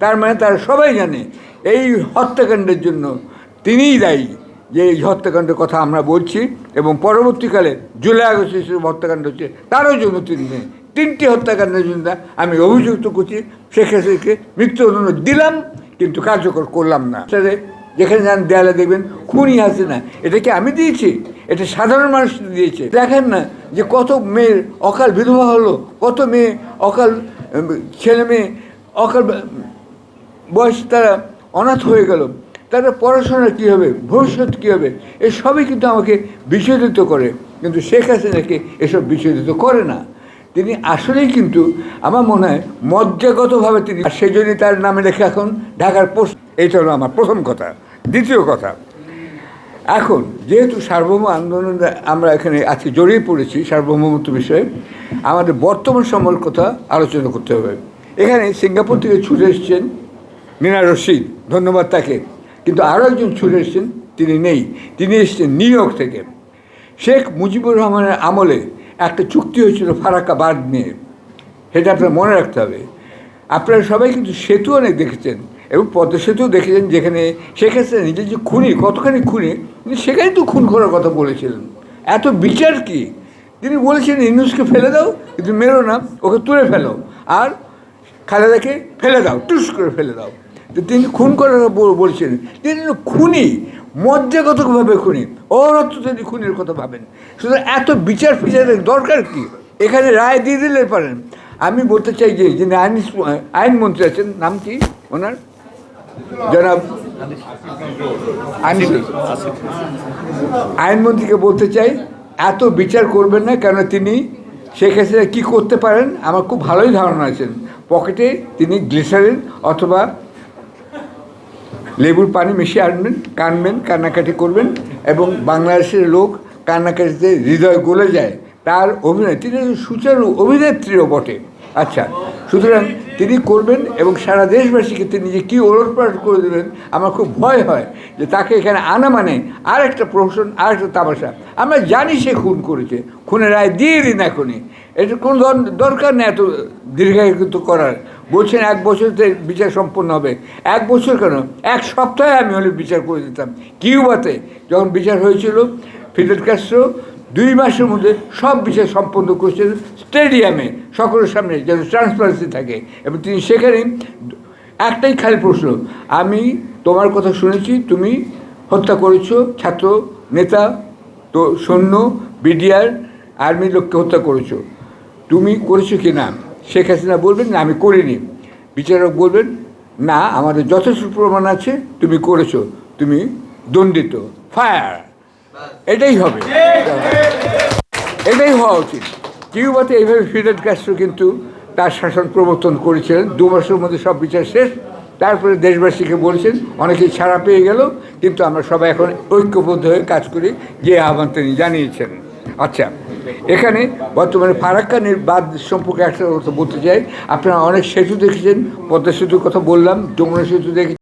তার মানে তারা সবাই জানে, এই হত্যাকাণ্ডের জন্য তিনিই দায়ী যে এই হত্যাকাণ্ডের কথা আমরা বলছি এবং পরবর্তীকালে জুলাই আগস্ট যেসব হত্যাকাণ্ড হচ্ছে, তারও জন্য তিনি তিনটি হত্যাকাণ্ডের জন্য আমি অভিযুক্ত করছি শেখ হাসিনাকে মৃত্যু অনুরোধ দিলাম, কিন্তু কার্যকর করলাম না। যেখানে যান দেয়ালে দেখবেন খুনই আছে না এটা কি আমি দিয়েছি, এটা সাধারণ মানুষ দিয়েছে। দেখেন না যে কত মেয়ের অকাল বিধবা হলো, কত মেয়ে অকাল ছেলে মেয়ে অকাল বয়স তারা অনাথ হয়ে গেল। তাদের পড়াশোনা কী হবে? ভবিষ্যৎ কী হবে? এসবই কিন্তু আমাকে বিচলিত করে। কিন্তু শেখ হাসিনাকে এসব বিচলিত করে না। তিনি আসলেই কিন্তু আমার মনে হয় মজ্জাগতভাবে তিনি সেই জন্যই তার নামে লেখা এখন ঢাকার পোস্ট। এইটা হলো আমার প্রথম কথা। দ্বিতীয় কথা, এখন যেহেতু সার্বভৌম আন্দোলনে আমরা এখানে আজকে জড়িয়ে পড়েছি, সার্বভৌমত্ব বিষয়ে, আমাদের বর্তমান সময়ের কথা আলোচনা করতে হবে। এখানে সিঙ্গাপুর থেকে ছুটে এসছেন মিনা রশিদ, ধন্যবাদ তাকে। কিন্তু আরও একজন ছুটে এসছেন, তিনি নেই। তিনি এসছেন নিউ ইয়র্ক থেকে। শেখ মুজিবুর রহমানের আমলে একটা চুক্তি হয়েছিল ফারাক্কা বাঁধ নিয়ে। সেটা আপনার মনে রাখতে হবে। আপনারা সবাই কিন্তু সেতু অনেক দেখেছেন এবং পদ্মা সেতু দেখেছেন যেখানে শেখ নিজের যে খুনি, কতখানি খুনি, তিনি সেখানেই তো খুন করার কথা বলেছিলেন। এত বিচার কি? তিনি বলেছেন ইনুসকে ফেলে দাও, কিন্তু মেরো না, ওকে তুলে ফেলো। আর খালেদাকে ফেলে দাও, টুস করে ফেলে দাও। তিনি খুন করার বলছেন। তিনি খুনি, মজ্জাগতভাবে খুনি। অরত্ব তিনি খুনের কথা ভাবেন। সুতরাং এত বিচার ফিচারের দরকার কি? এখানে রায় দিয়ে দিলে পারেন। আমি বলতে চাই যে, যিনি আইন আইনমন্ত্রী আছেন, নাম কি ওনার? জনাব আইনমন্ত্রীকে বলতে চাই, এত বিচার করবেন না কেন তিনি শেখ হাসিনা কী করতে পারেন? আমার খুব ভালোই ধারণা আছেন পকেটে তিনি গ্লিসারিন অথবা লেবুর পানি মিশিয়ে আনবেন, কানবেন, কান্নাকাটি করবেন এবং বাংলাদেশের লোক কান্নাকাটিতে হৃদয় গলে যায়। তার অভিনয়, তিনি সুচারু অভিনেত্রীও বটে। আচ্ছা সুতরাং তিনি করবেন এবং সারা দেশবাসীকে তিনি যে কী ওলটপালট করে দেবেন আমার খুব ভয় হয় যে তাকে এখানে আনা মানে আর একটা প্রহসন আর একটা তামাশা। আমরা জানি সে খুন করেছে, খুনের রায় দিয়ে দিন এখনই। এটা কোনো দর- দরকার নেই এত দীর্ঘায়িত করার। বলছেন এক বছরতে বিচার সম্পন্ন হবে। এক বছর কেন? এক সপ্তাহে আমি হলে বিচার করে দিতাম। কিউবাতে যখন বিচার হয়েছিল ফিডেল ক্যাস্ট্রো দুই মাসের মধ্যে সব বিচার সম্পন্ন করেছেন স্টেডিয়ামে, সকলের সামনে যেন ট্রান্সপারেন্সি থাকে। এবং তিনি সেখানে একটাই খালি প্রশ্ন, আমি তোমার কথা শুনেছি, তুমি হত্যা করেছ, ছাত্র, নেতা, তো সৈন্য, বিডিআর আর্মির লোককে হত্যা করেছ। তুমি করেছ কি না? শেখ হাসিনা বলবেন, না, আমি করিনি। বিচারক বলবেন, না, আমাদের যথেষ্ট প্রমাণ আছে, তুমি করেছ, তুমি দণ্ডিত, ফায়ার। এটাই হবে। এটাই হওয়া উচিত। কিউবাতে এইভাবে ফিডেল ক্যাস্ট্রো কিন্তু তার শাসন প্রবর্তন করেছিলেন। দু মাসের মধ্যে সব বিচার শেষ। তারপরে দেশবাসীকে বলেছেন, অনেকেই ছাড়া পেয়ে গেল, কিন্তু আমরা সবাই এখন ঐক্যবদ্ধ হয়ে কাজ করি। যে আহ্বান তিনি জানিয়েছেন। আচ্ছা এখানে বর্তমানে ফারাক্কা বাদ সম্পর্কে একটা কথা বলতে চাই। আপনারা অনেক সেতু দেখেছেন, পদ্মা সেতুর কথা বললাম, যমুনা সেতু দেখেছেন।